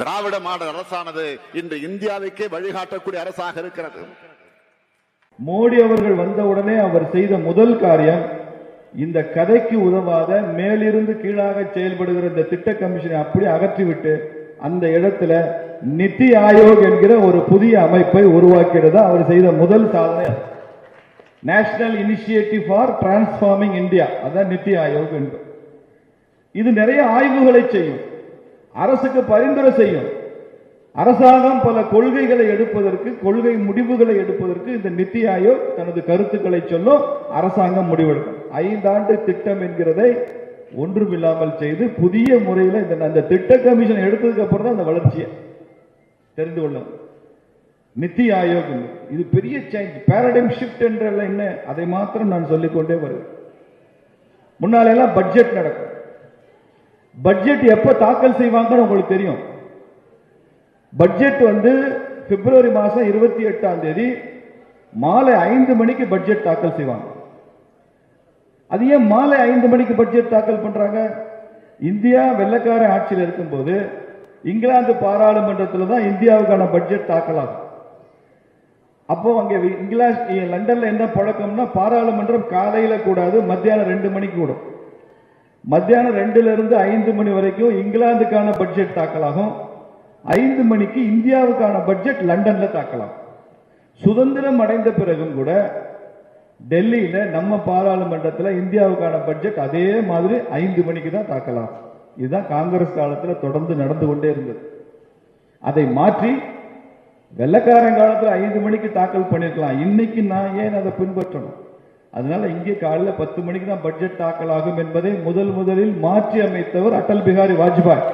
திராவிட model அரசானது இன்று இந்தியாவுக்கே வழிகாட்டக்கூடிய அரசாக இருக்கிறது. மோடி அவர்கள் வந்தவுடனே அவர் செய்த முதல் காரியம் இந்த கதைக்கு உதவாத மேலிருந்து கீழாக செயல்படுகிற இந்த திட்ட கமிஷனை அப்படி அகற்றிவிட்டு அந்த இடத்துல நித்தி ஆயோக் என்கிற ஒரு புதிய அமைப்பை உருவாக்கிறது அவர் செய்த முதல் சாதனை. National initiative for transforming India அதான் நித்தி ஆயோக் என்று. இது நிறைய ஆய்வுகளை செய்யும். அரசுக்கு பரிந்துரை செய்யும். அரசாங்கம் பல கொள்கைகளை எடுப்பதற்கு கொள்கை முடிவுகளை எடுப்பதற்கு இந்த நித்தி ஆயோக் தனது கருத்துக்களை சொல்லும் அரசாங்கம் முடிவெடுக்கும். ஐந்தாண்டு திட்டம் என்கிறதை ஒன்றுமில்லாமல் செய்து புதிய முறையில் இந்த அந்த திட்ட கமிஷன் எடுத்ததுக்கு அப்புறம் தான் அந்த வளர்ச்சியை தெரிந்து கொள்ளும் நித்தி ஆயோக் இது பெரிய சேஞ்ச் பேரடைம் ஷிஃப்ட் என்றெல்லாம் என்ன அதை மாத்திரம் நான் சொல்லிக்கொண்டே வருவேன். முன்னாலெல்லாம் பட்ஜெட் நடக்கும். பட்ஜெட் எப்ப தாக்கல் செய்வாங்கன்னு உங்களுக்கு தெரியும். பட்ஜெட் வந்து பிப்ரவரி மாசம் இருபத்தி எட்டாம் தேதி மாலை ஐந்து மணிக்கு பட்ஜெட் தாக்கல் செய்வாங்க. அது ஏன் மாலை ஐந்து மணிக்கு பட்ஜெட் தாக்கல் பண்றாங்க? இந்தியா வெள்ளக்கார ஆட்சியில் இருக்கும்போது இங்கிலாந்து பாராளுமன்றத்தில் தான் இந்தியாவுக்கான பட்ஜெட் தாக்கல் ஆகும் அப்போ அங்கே இங்கிலாந்து லண்டனில் என்ன பழக்கம்னா பாராளுமன்றம் காலையில் கூடாது மத்தியானம் ரெண்டு மணிக்கு கூடும். மத்தியானம் ரெண்டுல இருந்து ஐந்து மணி வரைக்கும் இங்கிலாந்துக்கான பட்ஜெட் தாக்கலாகும். ஐந்து மணிக்கு இந்தியாவுக்கான பட்ஜெட் லண்டன்ல தாக்கலாம். சுதந்திரம் அடைந்த பிறகும் கூட டெல்லியில நம்ம பாராளுமன்றத்தில் இந்தியாவுக்கான பட்ஜெட் அதே மாதிரி ஐந்து மணிக்கு தான் தாக்கலாம். இதுதான் காங்கிரஸ் காலத்தில் தொடர்ந்து நடந்து கொண்டே இருந்தது. அதை மாற்றி வெள்ளக்காரன் காலத்தில் ஐந்து மணிக்கு தாக்கல் பண்ணியிருக்கலாம் இன்னைக்கு நான் ஏன் அதை பின்பற்றணும்? அதனால இங்கே காலையில பத்து மணிக்கு தான் பட்ஜெட் தாக்கல் ஆகும் என்பதை முதல் முதலில் மாற்றி அமைத்தவர் அடல் பிகாரி வாஜ்பாய்.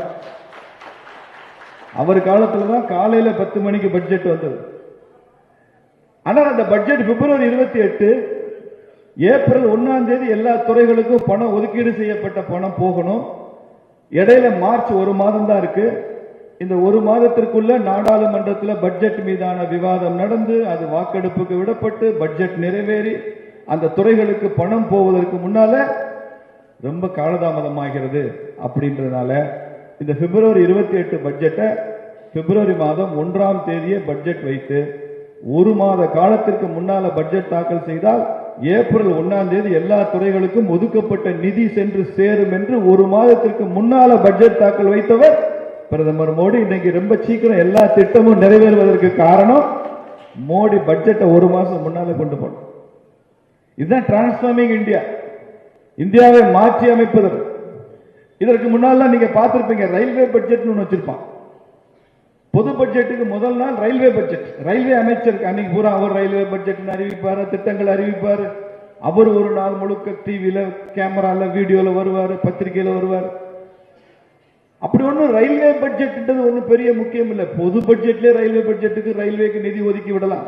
அவர் காலத்துல தான் காலையில பத்து மணிக்கு பட்ஜெட் வந்தது. ஆனால் அந்த பட்ஜெட் பிப்ரவரி இருபத்தி எட்டு ஏப்ரல் ஒன்னாம் தேதி எல்லா துறைகளுக்கும் பணம் ஒதுக்கீடு செய்யப்பட்ட பணம் போகணும். இடையில மார்ச் ஒரு மாதம் தான் இருக்கு. இந்த ஒரு மாதத்திற்குள்ள நாடாளுமன்றத்தில் பட்ஜெட் மீதான விவாதம் நடந்து அது வாக்கெடுப்புக்கு விடப்பட்டு பட்ஜெட் நிறைவேறி அந்த துறைகளுக்கு பணம் போவதற்கு முன்னால ரொம்ப காலதாமதமாகிறது அப்படின்றதுனால இந்த பிப்ரவரி இருபத்தி எட்டு பட்ஜெட்டை பிப்ரவரி மாதம் ஒன்றாம் தேதியே பட்ஜெட் வைத்து ஒரு மாத காலத்திற்கு முன்னால பட்ஜெட் தாக்கல் செய்தால் ஏப்ரல் ஒன்னாம் தேதி எல்லா துறைகளுக்கும் ஒதுக்கப்பட்ட நிதி சென்று சேரும் என்று ஒரு மாதத்திற்கு முன்னால பட்ஜெட் தாக்கல் வைத்தவர் பிரதமர் மோடி. இன்னைக்கு ரொம்ப சீக்கிரம் எல்லா திட்டமும் நிறைவேறுவதற்கு காரணம் மோடி பட்ஜெட்டை ஒரு மாசம் முன்னால கொண்டு போனோம் இதுதான் டிரான்ஸ்ஃபார்மிங் இந்தியா இந்தியாவை மாற்றி அமைப்பதற்கு. இதற்கு முன்னால நீங்க பார்த்திருப்பீங்க ரயில்வே பட்ஜெட்னு ஒன்று வச்சிருப்பான். பொது பட்ஜெட்டுக்கு முதல் நாள் ரயில்வே பட்ஜெட் ரயில்வே அமைச்சர் அன்னைக்கு பூரா அவர் ரயில்வே பட்ஜெட் அறிவிப்பார் திட்டங்கள் அறிவிப்பார். அவர் ஒரு நாள் முழுக்க டிவியில கேமரால வீடியோல வருவார் பத்திரிகையில வருவார். அப்படி ஒன்றும் ரயில்வே பட்ஜெட்ன்றது ஒன்றும் பெரிய முக்கியம் இல்லை. பொது பட்ஜெட்லேயே ரயில்வே பட்ஜெட்டுக்கு ரயில்வேக்கு நிதி ஒதுக்கி விடலாம்.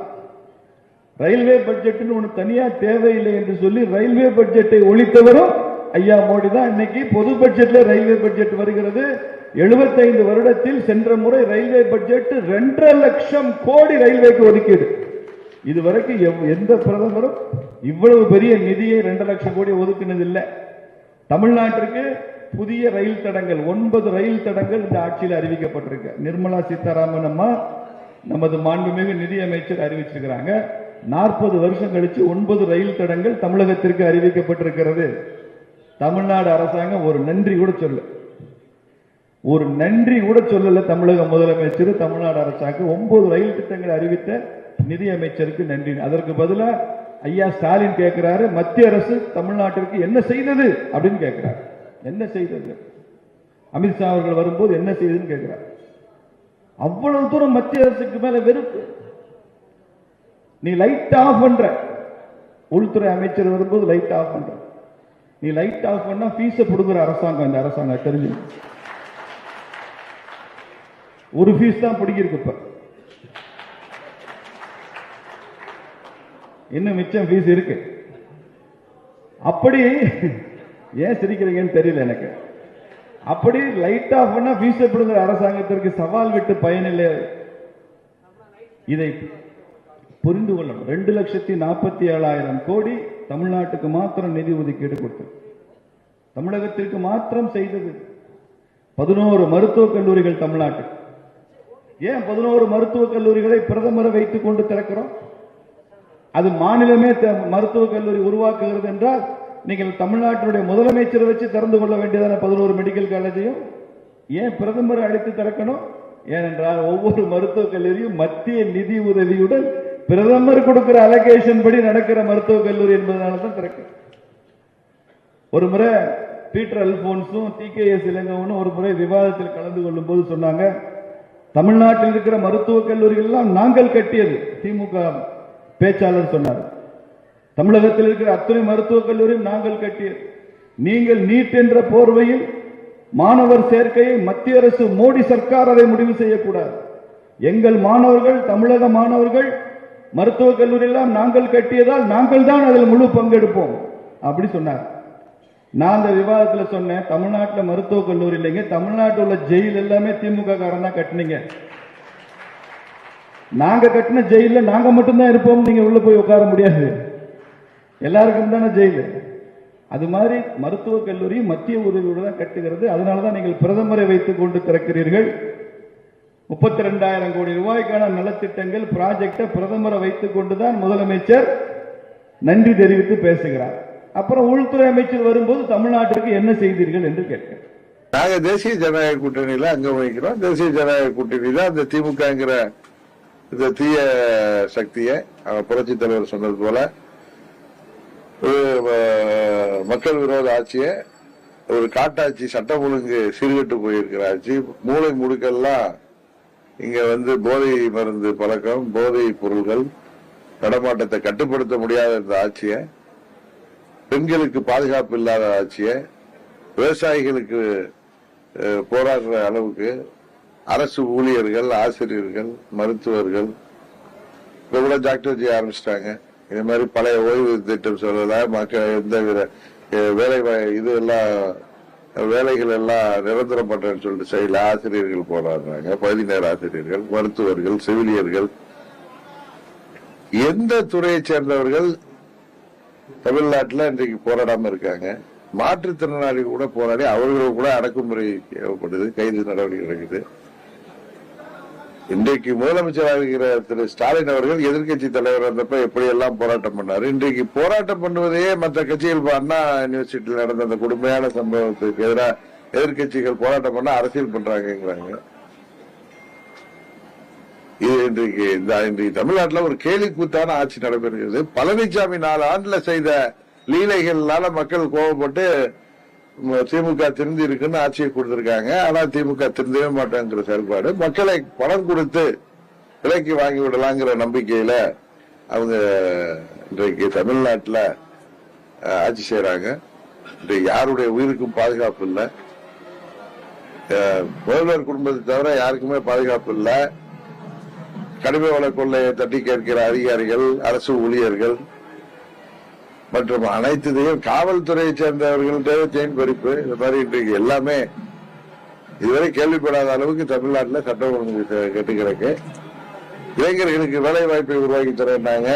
ரயில்வே பட்ஜெட்னு ஒன்று தனியா தேவையில்லை என்று சொல்லி ரயில்வே பட்ஜெட்டை ஒழித்தவரும் ஐயா மோடி தான். இன்னைக்கு பொது பட்ஜெட்ல ரயில்வே பட்ஜெட் வருகிறது. 75 வருடத்தில் சென்ற முறை ரயில்வே பட்ஜெட் ரெண்டரை லட்சம் கோடி ரயில்வேக்கு ஒதுக்கீடு. இதுவரைக்கும் எவ்- எந்த பிரதமரும் இவ்வளவு பெரிய நிதியை ரெண்டு லட்சம் கோடி ஒதுக்கினது இல்லை தமிழ்நாட்டிற்கு புதிய ரயில் தடங்கள் ஒன்பது ரயில் தடங்கள் இந்த ஆட்சியில் அறிவிக்கப்பட்டிருக்கு. நிர்மலா சீதாராமன் அம்மா நமது மாண்புமிகு நிதியமைச்சர் அறிவிச்சிருக்கிறாங்க. நாற்பது வருஷம் கழிச்சு ஒன்பது ரயில் தடங்கள் தமிழகத்திற்கு அறிவிக்கப்பட்டிருக்கிறது. தமிழ்நாடு அரசாங்கம் ஒரு நன்றி கூட சொல்ல ஒரு நன்றி கூட சொல்லல தமிழக முதலமைச்சர் தமிழ்நாடு அரசாங்கம். ஒன்பது ரயில் திட்டங்களை அறிவித்த நிதி அமைச்சருக்கு நன்றி. அதற்கு பதிலா ஐயா ஸ்டாலின் கேட்கிறாரு மத்திய அரசு தமிழ்நாட்டிற்கு என்ன செய்தது அப்படின்னு கேட்கிறார் என்ன செய்தது? அமித்ஷா அவர்கள் வரும்போது என்ன செய்ததுன்னு கேட்கிறார் அவ்வளவு தூரம் மத்திய அரசுக்கு மேல வெறுப்பு. நீ லைட் ஆஃப் பண்ற. உள்துறை அமைச்சர் வரும்போது லைட் ஆஃப் பண்ற. நீ லைட் ஆஃப் பண்ணா ஃபீஸ புடுங்குற அரசாங்கம் இந்த அரசாங்கம் தெரிஞ்சு. ஒரு ஃபீஸ் தான் பிடிக்கிருக்கு இப்ப. இன்னும் மிச்சம் ஃபீஸ் இருக்கு? அப்படி ஏன் சிரிக்கிறீங்கன்னு தெரியல எனக்கு. அப்படி லைட் ஆஃப் பண்ணா ஃபீஸ் பிடுங்குற அரசாங்கத்திற்கு சவால் விட்டு பயனில்லை இதை புரிந்து கொள்ளணும். ரெண்டு லட்சத்தி நாற்பத்தி ஏழாயிரம் கோடி தமிழ்நாட்டுக்கு மாத்திரம் நிதி ஒதுக்கீடு கொடுத்தது. தமிழகத்திற்கு மாத்திரம் செய்தது. பதினோரு மருத்துவக் கல்லூரிகள் தமிழ்நாட்டுக்கு. ஏன் பதினோரு மருத்துவக் கல்லூரிகளை பிரதமரை வைத்துக் கொண்டு திறக்கிறோம்? அது மாநிலமே மருத்துவக் கல்லூரி உருவாக்குகிறது என்றால் நீங்கள் தமிழ்நாட்டினுடைய முதலமைச்சரை வச்சு திறந்து கொள்ள வேண்டியதான பதினோரு மெடிக்கல் காலேஜையும் ஏன் பிரதமரை அழைத்து திறக்கணும்? ஏனென்றால் ஒவ்வொரு மருத்துவக் கல்லூரியும் மத்திய நிதி உதவியுடன் பிரதமர் கொடுக்கிற அலகேஷன் படி நடக்கிற மருத்துவக் கல்லூரி என்பதனால தான் ஒரு முறை பீட்டர் அல்போன்ஸும் டி கே எஸ் இளங்கவனும் ஒரு முறை விவாதத்தில் கலந்து கொள்ளும் போது சொன்னாங்க தமிழ்நாட்டில் இருக்கிற மருத்துவக் கல்லூரிகள்லாம் நாங்கள் கட்டியது திமுக பேச்சாளர் சொன்னார். தமிழகத்தில் இருக்கிற அத்தனை மருத்துவக் கல்லூரியும் நாங்கள் கட்டியது. நீங்கள் நீட் என்ற போர்வையில் மாணவர் சேர்க்கையை மத்திய அரசு மோடி சர்க்கார் அதை முடிவு செய்யக்கூடாது. எங்கள் மாணவர்கள் தமிழக மாணவர்கள் மருத்துவக் கல்லூரி எல்லாம் நாங்கள் கட்டியதால் நாங்கள் தான் அதில் முழு பங்கெடுப்போம். அப்படி சொன்னார். நான் அந்த விவாதத்தில் சொன்னேன் தமிழ்நாட்டில் மருத்துவக் கல்லூரி இல்லைங்க தமிழ்நாட்டில் உள்ள ஜெயில் எல்லாமே திமுக காரன் தான் கட்டினீங்க. நாங்க கட்டின ஜெயில நாங்க மட்டும்தான் இருப்போம் நீங்க உள்ள போய் உட்கார முடியாது. எல்லாருக்கும் தானே ஜெயிலு. அது மாதிரி மருத்துவக் கல்லூரி மத்திய உதவியோடு தான் கட்டுகிறது. அதனால தான் நீங்கள் பிரதமரை வைத்துக் கொண்டு திறக்கிறீர்கள். முப்பத்தி ரெண்டாயிரம் கோடி ரூபாய்க்கான நலத்திட்டங்கள் ப்ராஜெக்டை பிரதமரை வைத்துக் கொண்டுதான் முதலமைச்சர் நன்றி தெரிவித்து பேசுகிறார். அப்புறம் உள்துறை அமைச்சர் வரும்போது தமிழ்நாட்டிற்கு என்ன செய்தீர்கள் என்று கேட்கிறேன். நாங்க தேசிய ஜனநாயக கூட்டணியில அங்க வகிக்கிறோம். தேசிய ஜனநாயக கூட்டணியில அந்த திமுகங்கிற இந்த தீய சக்தியை புரட்சி தலைவர் சொன்னது போல மக்கள் விரோத ஆட்சியை ஒரு காட்டாட்சி சட்டம் ஒழுங்கு சீர்கட்டு போயிருக்கிற ஆட்சி மூளை முடுக்கெல்லாம் இங்க வந்து போதை மருந்து பழக்கம் போதை பொருள்கள் நடமாட்டத்தை கட்டுப்படுத்த முடியாத இந்த ஆட்சியை பெண்களுக்கு பாதுகாப்பு இல்லாத ஆட்சியை விவசாயிகளுக்கு போராடுற அளவுக்கு அரசு ஊழியர்கள் ஆசிரியர்கள் மருத்துவர்கள் இப்ப கூட டாக்டர் ஜி ஆரம்பிச்சிட்டாங்க. இந்த மாதிரி பழைய ஓய்வு திட்டம் சொல்லல மக்கள் எந்த வித வேலை இது எல்லாம் வேலைகள் எல்லாம் நிரந்தரப்பட்டேன்னு சொல்லிட்டு செயல ஆசிரியர்கள் போராடுறாங்க. பகுதி நேர ஆசிரியர்கள் மருத்துவர்கள் செவிலியர்கள். எந்த துறையை சேர்ந்தவர்கள் தமிழ்நாட்டில் இன்றைக்கு போராடாம இருக்காங்க? மாற்றுத்திறனாளிகள் கூட போராடி அவர்கள் கூட அடக்குமுறை தேவைப்படுது கைது நடவடிக்கை நடக்குது இன்றைக்கு முதலமைச்சராக இருக்கிற திரு ஸ்டாலின் அவர்கள் எதிர்கட்சி தலைவர் இருந்தப்ப எப்படி எல்லாம் போராட்டம் பண்ணாரு? இன்றைக்கு போராட்டம் பண்ணுவதையே மற்ற கட்சிகள் அண்ணா யூனிவர்சிட்டியில் நடந்த அந்த கொடுமையான சம்பவத்துக்கு எதிராக எதிர்கட்சிகள் போராட்டம் பண்ண அரசியல் பண்றாங்கிறாங்க இது இன்றைக்கு இந்த இன்றைக்கு தமிழ்நாட்டில் ஒரு கேலி கூத்தான ஆட்சி நடைபெறுகிறது. பழனிசாமி நாலு ஆண்டுல செய்த லீலைகள்னால மக்கள் கோவப்பட்டு திமுக திருந்தி இருக்குன்னு ஆட்சியை கொடுத்திருக்காங்க. ஆனா திமுக திருந்தவே மாட்டேங்கிற செயல்பாடு. மக்களை பணம் கொடுத்து விலைக்கு வாங்கி விடலாங்கிற நம்பிக்கையில அவங்க இன்றைக்கு தமிழ்நாட்டில் ஆட்சி செய்யறாங்க இன்றைக்கு யாருடைய உயிருக்கும் பாதுகாப்பு இல்லை. முதல்வர் குடும்பத்தை தவிர யாருக்குமே பாதுகாப்பு இல்லை. கடுமை வள கொள்ளையை தட்டி கேட்கிற அதிகாரிகள் அரசு ஊழியர்கள் மற்றும் அனைத்துதையும் காவல்துறையை சேர்ந்தவர்கள்ட்ட செயின் பறிப்பு இந்த மாதிரி இன்றைக்கு எல்லாமே இதுவரை கேள்விப்படாத அளவுக்கு தமிழ்நாட்டில் சட்டம் ஒழுங்கு கெட்டு கிடக்கு இளைஞர்களுக்கு வேலை வாய்ப்பை உருவாக்கி தரேன்னாங்க.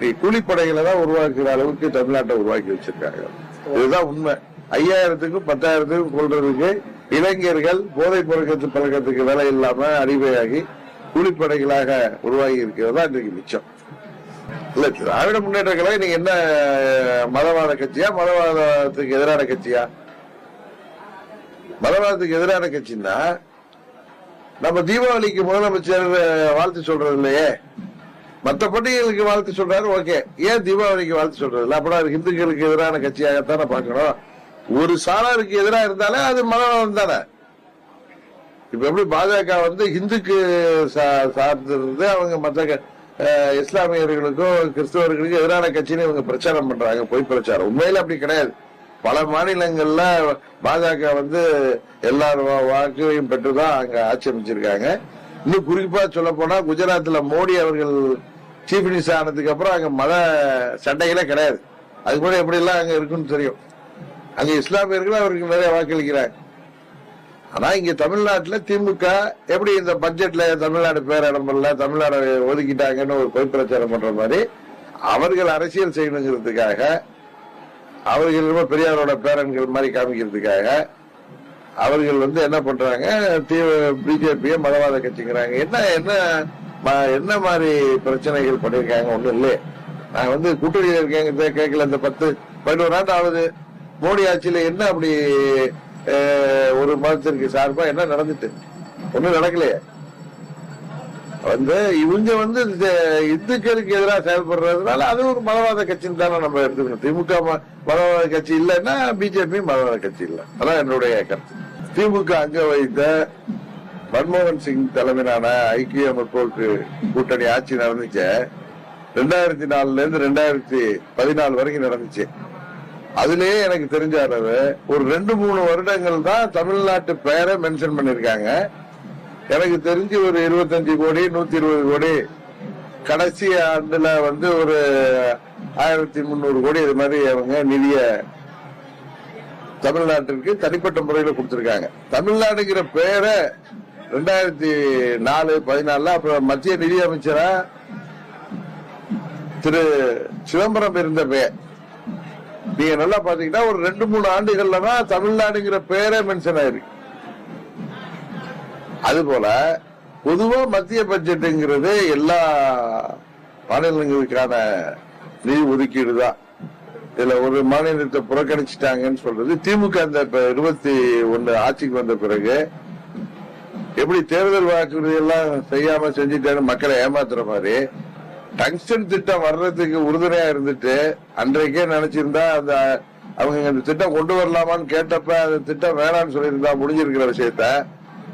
நீ கூலிப்படைகளை தான் உருவாக்குற அளவுக்கு தமிழ்நாட்டை உருவாக்கி வச்சிருக்காங்க. இதுதான் உண்மை. ஐயாயிரத்துக்கும் பத்தாயிரத்துக்கும் கொள்றதுக்கு இளைஞர்கள் போதை பழக்கத்து பழக்கத்துக்கு வேலை இல்லாம அடிமையாகி கூலிப்படைகளாக உருவாகி இருக்கிறதா இன்றைக்கு மிச்சம். இல்ல திராவிட முன்னேற்ற கழகம் நீங்க என்ன மதவாத கட்சியா மதவாதத்துக்கு எதிரான கட்சியா? மதவாதத்துக்கு எதிரான கட்சின்னா நம்ம தீபாவளிக்கு முதலமைச்சர் வாழ்த்து சொல்றது இல்லையே? மத்த பண்டிகைகளுக்கு வாழ்த்து சொல்றாரு ஓகே. ஏன் தீபாவளிக்கு வாழ்த்து சொல்றது இல்ல? அப்படி அது ஹிந்துக்களுக்கு எதிரான கட்சியாகத்தானே பார்க்கணும். ஒரு சாராருக்கு எதிராக இருந்தாலே அது மதவாதம் தானே? இப்ப எப்படி பாஜக வந்து ஹிந்துக்கு சா- சார்ந்திருந்து அவங்க மற்ற இஸ்லாமியர்களுக்கும் கிறிஸ்தவர்களுக்கும் எதிரான கட்சின்னு இவங்க பிரச்சாரம் பண்றாங்க. பொய் பிரச்சாரம். உண்மையில அப்படி கிடையாது. பல மாநிலங்கள்ல பாஜக வந்து எல்லார் வா- வாக்கையும் பெற்றுதான் அங்க ஆட்சி அமைச்சிருக்காங்க. இன்னும் குறிப்பா சொல்ல போனா குஜராத்ல மோடி அவர்கள் சீஃப் மினிஸ்டர் ஆனதுக்கு அப்புறம் அங்க மத சண்டைகளே கிடையாது. அது கூட எப்படி எல்லாம் அங்க இருக்குன்னு தெரியும். அங்க இஸ்லாமியர்கள் அவருக்கு நிறைய வாக்களிக்கிறாங்க. ஆனா இங்க தமிழ்நாட்டுல திமுக எப்படி இந்த பட்ஜெட்ல தமிழ்நாடு பேரிடம் பண்ணல தமிழ்நாடு ஒதுக்கிட்டாங்கன்னு ஒரு பொய் பிரச்சாரம் பண்ற மாதிரி அவர்கள் அரசியல் செய்யணுங்கிறதுக்காக அவர்கள் பெரியாரோட பேரன்கள் மாதிரி காமிக்கிறதுக்காக அவர்கள் வந்து என்ன பண்றாங்க பிஜேபிய மதவாத கட்சிங்கிறாங்க. என்ன என்ன என்ன மாதிரி பிரச்சனைகள் பண்ணிருக்காங்க? ஒண்ணும் இல்லையே. நான் வந்து கூட்டணியில் இருக்கேங்க கேட்கல. இந்த பத்து பதினோரு ஆண்டு ஆகுது மோடி ஆட்சியில என்ன அப்படி ஒரு மதத்திற்கு சார்பா என்ன நடந்துட்டு? ஒண்ணும் நடக்கலையே. வந்து இவங்க வந்து இந்துக்களுக்கு எதிராக செயல்படுறதுனால அது ஒரு மதவாத கட்சின்னு தானே நம்ம எடுத்துக்கணும். திமுக மதவாத கட்சி இல்லைன்னா பிஜேபி மதவாத கட்சி இல்லை. அதான் என்னுடைய கருத்து. திமுக அங்க வைத்த மன்மோகன் சிங் தலைமையிலான ஐக்கிய முற்போக்கு கூட்டணி ஆட்சி நடந்துச்சு. ரெண்டாயிரத்தி நாலுல இருந்து ரெண்டாயிரத்தி பதினாலு வரைக்கும் நடந்துச்சு. அதுலயே எனக்கு தெரிஞ்ச அளவு ஒரு ரெண்டு மூணு வருடங்கள் தான் தமிழ்நாட்டு பெயரை மென்ஷன் பண்ணிருக்காங்க எனக்கு தெரிஞ்சு ஒரு இருபத்தஞ்சு கோடி நூத்தி இருபது கோடி. கடைசி ஆண்டுல வந்து ஒரு ஆயிரத்தி முந்நூறு கோடி இது மாதிரி அவங்க நிதிய தமிழ்நாட்டிற்கு தனிப்பட்ட முறையில கொடுத்திருக்காங்க. தமிழ்நாடுங்கிற பேரை ரெண்டாயிரத்தி நாலு பதினாலுல அப்புறம் மத்திய நிதியமைச்சரா திரு சிதம்பரம் இருந்த பெயர். நீங்க நல்லா பாத்தீங்கன்னா ஒரு ரெண்டு மூணு ஆண்டுகள்ல தான் தமிழ்நாடுங்கிற பேரே மென்ஷன் ஆயிருக்கு. அதுபோல பொதுவா மத்திய பட்ஜெட்டுங்கிறது எல்லா மாநிலங்களுக்கான நிதி ஒதுக்கீடு தான். இதுல ஒரு மாநிலத்தை புறக்கணிச்சிட்டாங்கன்னு சொல்றது. திமுக அந்த இருபத்தி ஒண்ணு ஆட்சிக்கு வந்த பிறகு எப்படி தேர்தல் வாக்குறுதி எல்லாம் செய்யாம செஞ்சுட்டாரு மக்களை ஏமாத்துற மாதிரி டங்ஸ்டன் திட்டம் வர்றதுக்கு உறுதுணையா இருந்துட்டு அன்றைக்கே நினைச்சிருந்தா அந்த அவங்க இந்த திட்டம் கொண்டு வரலாமான்னு கேட்டப்ப அந்த திட்டம் வேணாம்னு சொல்லியிருந்தா முடிஞ்சிருக்கிற விஷயத்த.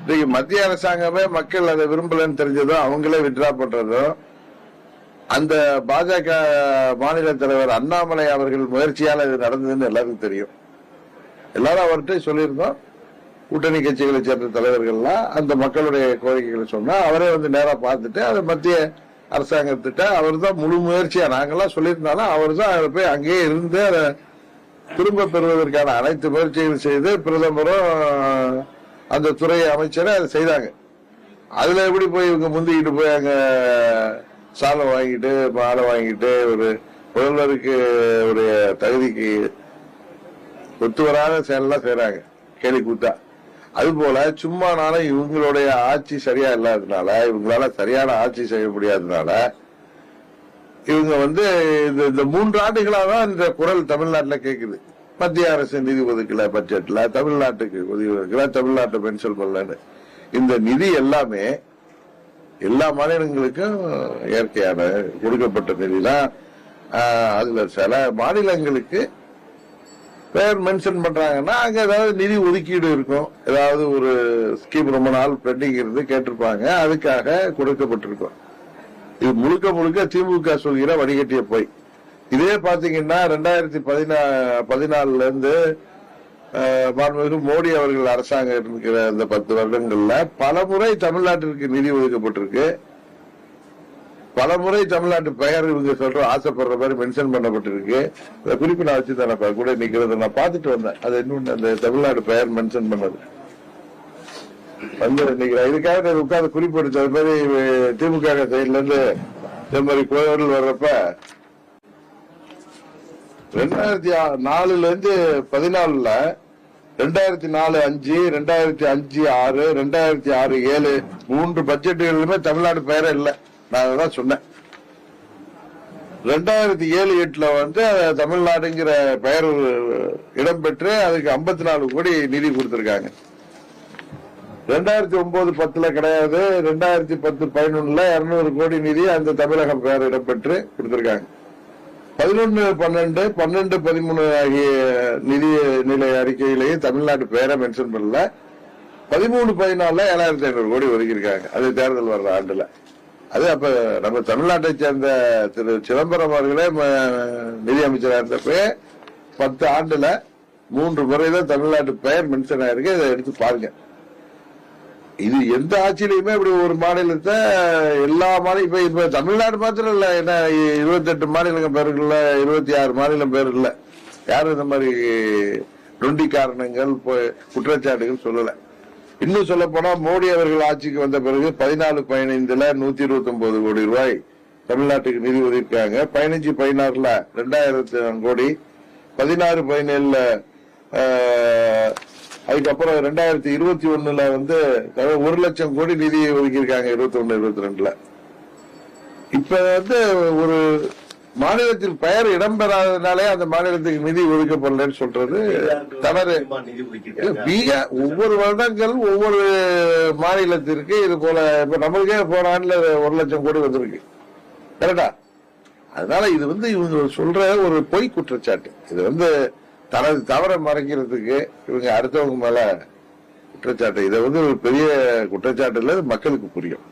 இன்னைக்கு மத்திய அரசாங்கமே மக்கள் அதை விரும்பலன்னு தெரிஞ்சதும் அவங்களே விட்ரா பண்றதும். அந்த பாஜக மாநில தலைவர் அண்ணாமலை அவர்கள் முயற்சியால இது நடந்ததுன்னு எல்லாருக்கும் தெரியும். எல்லாரும் அவர்கிட்ட சொல்லியிருந்தோம். கூட்டணி கட்சிகளை சேர்ந்த தலைவர்கள்லாம் அந்த மக்களுடைய கோரிக்கைகளை சொன்னா அவரே வந்து நேரா பார்த்துட்டு அதை மத்திய அரசாங்கத்திட்ட அவர் தான் முழு முயற்சியா நாங்கெல்லாம் சொல்லியிருந்தாலும் அவர் தான் அதை போய் அங்கேயே இருந்து அதை திரும்ப பெறுவதற்கான அனைத்து முயற்சிகள் செய்து பிரதமரும் அந்த துறை அமைச்சரை அதை செய்தாங்க. அதுல எப்படி போய் இவங்க முந்திக்கிட்டு போய் அங்க சாலை வாங்கிட்டு மாலை வாங்கிட்டு ஒரு முதல்வருக்கு ஒரு தகுதிக்கு ஒத்து வராத செயல்லாம் செய்யறாங்க கேலி கூத்தா. அது போல இவங்களுடைய ஆட்சி சரியா இல்லாததுனால இவங்களால சரியான ஆட்சி செய்ய முடியாததுனால இவங்க வந்து இந்த- இந்த மூன்று ஆண்டுகளா தான் இந்த குரல் தமிழ்நாட்டில் கேக்குது. மத்திய அரசு நிதி ஒதுக்கல பட்ஜெட்ல தமிழ்நாட்டுக்கு ஒதுக்கி ஒதுக்கல தமிழ்நாட்டை பென்ஷன் பண்ணலன்னு. இந்த நிதி எல்லாமே எல்லா மாநிலங்களுக்கும் இயற்கையான கொடுக்கப்பட்ட நிதி தான் அதுல சில மாநிலங்களுக்கு பேர் மென்ஷன் பண்றாங்கன்னா அங்க ஏதாவது நிதி ஒதுக்கீடு இருக்கும். ஏதாவது ஒரு ஸ்கீம் ரொம்ப நாள் பெண்டிங் இருந்து கேட்டிருப்பாங்க. அதுக்காக கொடுக்கப்பட்டிருக்கும். இது முழுக்க முழுக்க திமுக சொல்கிற வடிகட்டிய போய். இதே பாத்தீங்கன்னா ரெண்டாயிரத்தி பதினா பதினாலுல இருந்து மாண்புமிகு மோடி அவர்கள் அரசாங்கம் இருக்கிற இந்த பத்து வருடங்கள்ல பல முறை தமிழ்நாட்டிற்கு நிதி ஒதுக்கப்பட்டிருக்கு. பல முறை தமிழ்நாட்டு பெயர் இவங்க சொல்ற ஆசைப்படுற மாதிரி மென்ஷன் பண்ணப்பட்டிருக்கு. அந்த குறிப்பு நான் வச்சு தானே கூட நிக்கிறது நான் பார்த்துட்டு வந்தேன். அது இன்னொன்னு அந்த தமிழ்நாடு பெயர் மென்ஷன் பண்ணது. வந்து இன்னைக்கு இதுக்காக உட்கார்ந்து குறிப்பு எடுத்த அது மாதிரி திமுக சைட்ல இருந்து இந்த மாதிரி கோயில் வர்றப்ப ரெண்டாயிரத்தி நாலுல இருந்து பதினாலுல ரெண்டாயிரத்தி நாலு அஞ்சு ரெண்டாயிரத்தி அஞ்சு ஆறு ரெண்டாயிரத்தி ஆறு ஏழு மூன்று பட்ஜெட்டுகளிலுமே தமிழ்நாடு பெயரே இல்லை. நான் அதான் சொன்னேன். ரெண்டாயிரத்தி ஏழு எட்டுல வந்து தமிழ்நாடுங்கிற பெயர் இடம்பெற்று அதுக்கு 54 நாலு கோடி நிதி கொடுத்திருக்காங்க. ரெண்டாயிரத்தி ஒன்பது பத்துல கிடையாது ரெண்டாயிரத்தி பத்து பதினொன்னுல இருநூறு கோடி நிதி அந்த தமிழகம் பெயர் இடம்பெற்று கொடுத்திருக்காங்க. பதினொன்னு பன்னெண்டு பன்னெண்டு பதிமூணு ஆகிய நிதி நிலை அறிக்கையிலேயே தமிழ்நாடு பெயரை மென்ஷன் பண்ணல. பதிமூணு பதினாலுல ஏழாயிரத்தி ஐநூறு கோடி ஒதுக்கியிருக்காங்க. அது தேர்தல் வர்ற ஆண்டுல. அது அப்ப நம்ம தமிழ்நாட்டை சேர்ந்த திரு சிதம்பரம் அவர்களே ம- இருந்தப்ப பத்து ஆண்டுல மூன்று முறை தான் தமிழ்நாட்டு பெயர் மென்ஷன் ஆயிருக்கு. இதை எடுத்து பாருங்க. இது எந்த ஆட்சியிலையுமே இப்படி ஒரு மாநிலத்தை எல்லா மாநிலம் இப்ப இப்ப தமிழ்நாடு மாத்திரம் இல்ல என்ன இருபத்தெட்டு மாநிலங்கள் பேர் இல்ல இருபத்தி ஆறு மாநிலம் பேர் இல்ல. யாரும் இந்த மாதிரி நொண்டி காரணங்கள் குற்றச்சாட்டுகள் சொல்லலை. இன்னும் சொல்ல போனா மோடி அவர்கள் ஆட்சிக்கு வந்த பிறகு பதினாலு பதினைந்துல நூத்தி இருபத்தி ஒன்பது கோடி ரூபாய் தமிழ்நாட்டுக்கு நிதி ஒதுக்காங்க பதினஞ்சு பதினாறுல ரெண்டாயிரத்தி கோடி பதினாறு பதினேழுல அதுக்கப்புறம் ரெண்டாயிரத்தி இருபத்தி ஒண்ணுல வந்து ஒரு லட்சம் கோடி நிதி ஒதுக்கியிருக்காங்க இருபத்தி ஒண்ணு இருபத்தி ரெண்டுல. இப்ப வந்து ஒரு மாநிலத்தில் பெயர் இடம்பெறாதனாலே அந்த மாநிலத்துக்கு நிதி ஒதுக்கப்படலன்னு சொல்றது தவறு. பீகார் ஒவ்வொரு வருடங்கள் ஒவ்வொரு மாநிலத்திற்கு இது போல இப்ப நம்மளுக்கே போன ஆண்டுல ஒரு லட்சம் கோடி வந்திருக்கு. கரெக்டா? அதனால இது வந்து இவங்க சொல்ற ஒரு பொய் குற்றச்சாட்டு. இது வந்து தனது தவறை மறைக்கிறதுக்கு இவங்க அடுத்தவங்க மேல குற்றச்சாட்டு. இதை வந்து ஒரு பெரிய குற்றச்சாட்டு இல்ல மக்களுக்கு புரியும்.